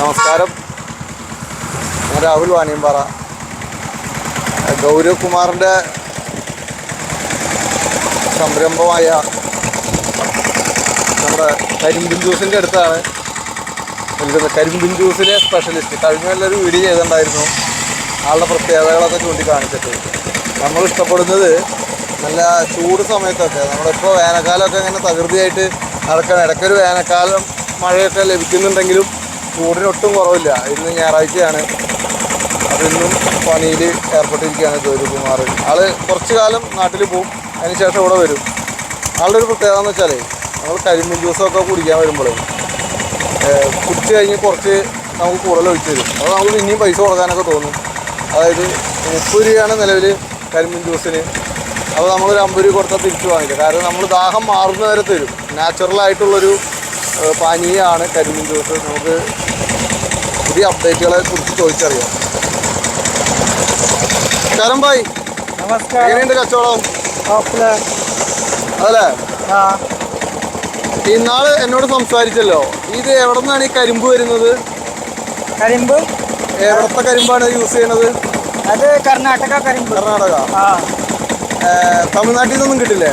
നമസ്കാരം. ഞാൻ രാഹുൽ വാണിയമ്പാറ. ഗൗരവ് കുമാറിന്റെ സംരംഭമായ നമ്മുടെ കരിമ്പിൻ ജ്യൂസിന്റെ അടുത്താണ് നിൽക്കുന്നത്. കരിമ്പിൻ ജ്യൂസിലെ സ്പെഷ്യലിസ്റ്റ് കഴിഞ്ഞ നല്ലൊരു വീഡിയോ ചെയ്തിട്ടുണ്ടായിരുന്നു. ആളുടെ പ്രത്യേകതകളൊക്കെ ചൂണ്ടിക്കാണിച്ചിട്ട്. നമ്മൾ ഇഷ്ടപ്പെടുന്നത് നല്ല ചൂട് സമയത്തൊക്കെ. നമ്മളിപ്പോൾ വേനൽക്കാലമൊക്കെ ഇങ്ങനെ തകൃതിയായിട്ട് നടക്കണം. ഇടയ്ക്കൊരു വേനൽക്കാലം മഴയൊക്കെ ലഭിക്കുന്നുണ്ടെങ്കിലും ചൂടിന് ഒട്ടും കുറവില്ല. ഇന്ന് ഞായറാഴ്ചയാണ്. ഇന്നും പണിയിൽ ഏർപ്പെട്ടിരിക്കുകയാണ് ജോലികുമാർ. ആൾ കുറച്ച് കാലം നാട്ടിൽ പോകും അതിനുശേഷം ഇവിടെ വരും. ആളുടെ ഒരു പ്രത്യേകത എന്ന് വെച്ചാൽ നമ്മൾ കരിമ്പിൻ ജ്യൂസൊക്കെ കുടിക്കാൻ വരുമ്പോൾ കുടിച്ച് കഴിഞ്ഞ് കുറച്ച് നമുക്ക് കൂടുതൽ ഒഴിച്ച് തരും. അപ്പോൾ നമുക്ക് പിന്നെയും പൈസ കൊടുക്കാനൊക്കെ തോന്നും. അതായത് മുപ്പത് രൂപയാണ് നിലവിൽ കരിമ്പിൻ ജ്യൂസിന്. അപ്പോൾ നമ്മളൊരു അമ്പത് രൂപ കൊടുത്താൽ തിരിച്ചു വാങ്ങിക്കുക കാരണം നമ്മൾ ദാഹം മാറുന്ന വരെ തരും. നാച്ചുറലായിട്ടുള്ളൊരു പാനീയമാണ് കരിമ്പിൻ ജ്യൂസ്. നമുക്ക് പുതിയ അപ്ഡേറ്റുകളെ കുറിച്ച് ചോദിച്ചറിയാം. ശരം ഭായ് നമസ്കാരം. എങ്ങനെയുണ്ട് കച്ചവടം? അതല്ലേ? ഇന്നാൾ എന്നോട് സംസാരിച്ചല്ലോ. ഇത് എവിടെ നിന്നാണ് ഈ കരിമ്പ് വരുന്നത്? കരിമ്പ്? എവിടത്തെ കരിമ്പാണ് യൂസ് ചെയ്യണത്? അത് കർണാടക കരിമ്പ്. കർണാടക. തമിഴ്നാട്ടിൽ നിന്നൊന്നും കിട്ടില്ലേ?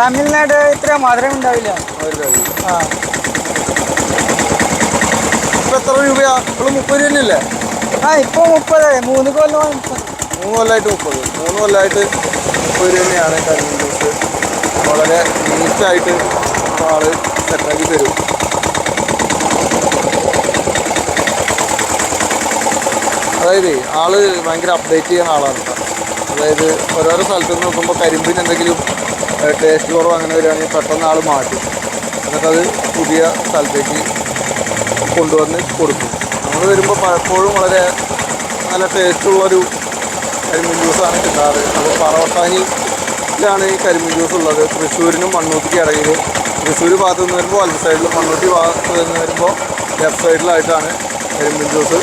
തമിഴ്നാട് ഇത്ര മധുരം ഉണ്ടാവില്ല. ആ. രൂപയാ. ഇപ്പോൾ മുപ്പത് രൂപ തന്നെയല്ലേ ആ ഇപ്പോൾ മുപ്പത്. മൂന്ന് കൊല്ലം മൂന്ന് കൊല്ലമായിട്ട് മുപ്പത്. മൂന്ന് കൊല്ലമായിട്ട് മുപ്പത് രൂപ തന്നെയാണ് കരിമീൻ ജ്യൂസ് വളരെ നീറ്റായിട്ട് ആൾ സെറ്റാക്കി തരും. അതായത് ആൾ ഭയങ്കര അപ്ഡേറ്റ് ചെയ്യുന്ന ആളാണ് അതായത് ഓരോരോ സ്ഥലത്ത് നിന്ന് നോക്കുമ്പോൾ കരിമ്പിന് എന്തെങ്കിലും ടേസ്റ്റ് കുറവ് അങ്ങനെ വരികയാണെങ്കിൽ പെട്ടെന്ന് ആൾ മാറ്റും. എന്നിട്ടത് പുതിയ സ്ഥലത്തേക്ക് കൊണ്ടുവന്ന് കൊടുക്കും. നമ്മൾ വരുമ്പോൾ പലപ്പോഴും വളരെ നല്ല ടേസ്റ്റുള്ളൊരു കരിമീൻ ജ്യൂസാണ് കിട്ടാറ്. അപ്പോൾ പറവട്ടാനിയിലാണ് ഈ കരിമീൻ ജ്യൂസ് ഉള്ളത്. തൃശ്ശൂരിനും മണ്ണൂത്തിക്ക് ഇടയിൽ. തൃശ്ശൂർ ഭാഗത്ത് നിന്ന് വരുമ്പോൾ വലത് സൈഡിലും മണ്ണൂത്തി ഭാഗത്ത് നിന്ന് വരുമ്പോൾ ലെഫ്റ്റ് സൈഡിലായിട്ടാണ് കരിമീൻ ജ്യൂസ്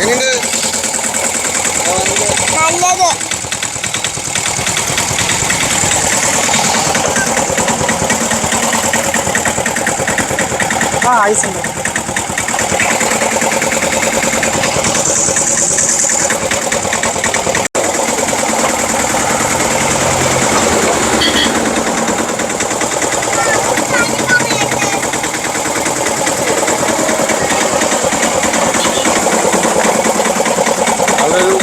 എങ്ങനെയുണ്ട് നല്ലത് ആ ഐസ് ഉണ്ട് അതൊരു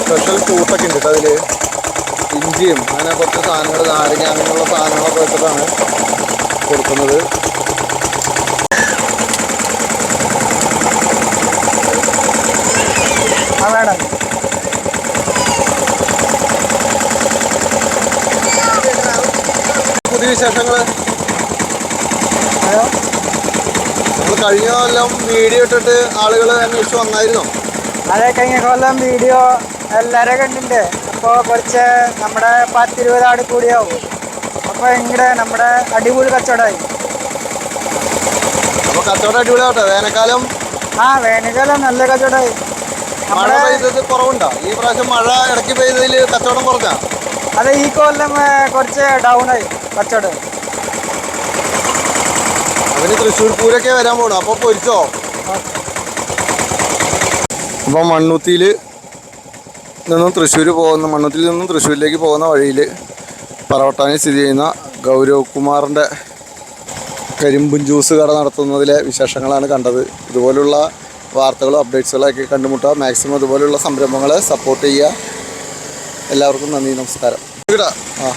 സ്പെഷ്യൽ കൂട്ടൊക്കെ ഉണ്ട് അതിൽ ഇഞ്ചിയും അങ്ങനെ കുറച്ച് സാധനങ്ങൾ നാരങ്ങ അങ്ങനെയുള്ള സാധനങ്ങളൊക്കെ വെച്ചിട്ടാണ് കൊടുക്കുന്നത് ആ വേണം പുതിയ വിശേഷങ്ങൾ നമ്മൾ കഴിഞ്ഞ കൊല്ലം വീഡിയോ ഇട്ടിട്ട് ആളുകൾ അന്വേഷിച്ച് വന്നായിരുന്നോ? അതെ കഴിഞ്ഞ കൊല്ലം വീഡിയോ എല്ലാവരും കണ്ടിട്ടുണ്ട് അപ്പോൾ കുറച്ച് നമ്മുടെ പത്തിരുപത് ആട് കൂടിയാവും. അപ്പോൾ ഇങ്ങടെ നമ്മുടെ അടിപൊളി കച്ചവടമായി അപ്പോൾ കച്ചവടം അടിപൊളിയാവട്ടെ. വേനൽക്കാലം? ആ വേനൽക്കാലം നല്ല കച്ചവടമായി മഴ പെയ്തത് കുറവുണ്ടോ? ഈ പ്രാവശ്യം മഴ ഇടയ്ക്ക് പെയ്തതിൽ കച്ചവടം കുറഞ്ഞാ? അതെ ഈ കൊല്ലം കുറച്ച് ഡൗൺ ആയി. കച്ചവടം. അവന് തൃശ്ശൂർ പൂരൊക്കെ വരാൻ പോണു. അപ്പോൾ പൊരിച്ചോ? അപ്പൊ മണ്ണുത്തിയിൽ നിന്നും തൃശ്ശൂർ പോകുന്ന മണ്ണുത്തിയിൽ നിന്നും തൃശ്ശൂരിലേക്ക് പോകുന്ന വഴിയിൽ പറവട്ടാനിൽ സ്ഥിതി ചെയ്യുന്ന ഗൗരവ് കുമാറിന്റെ കരിമ്പും ജ്യൂസ് കട നടത്തുന്നതിലെ വിശേഷങ്ങളാണ് കണ്ടത്. ഇതുപോലുള്ള വാർത്തകളും അപ്ഡേറ്റ്സുകളൊക്കെ കണ്ടുമുട്ടുക മാക്സിമം ഇതുപോലുള്ള സംരംഭങ്ങളെ സപ്പോർട്ട് ചെയ്യുക. എല്ലാവർക്കും നന്ദി നമസ്കാരം. ആ.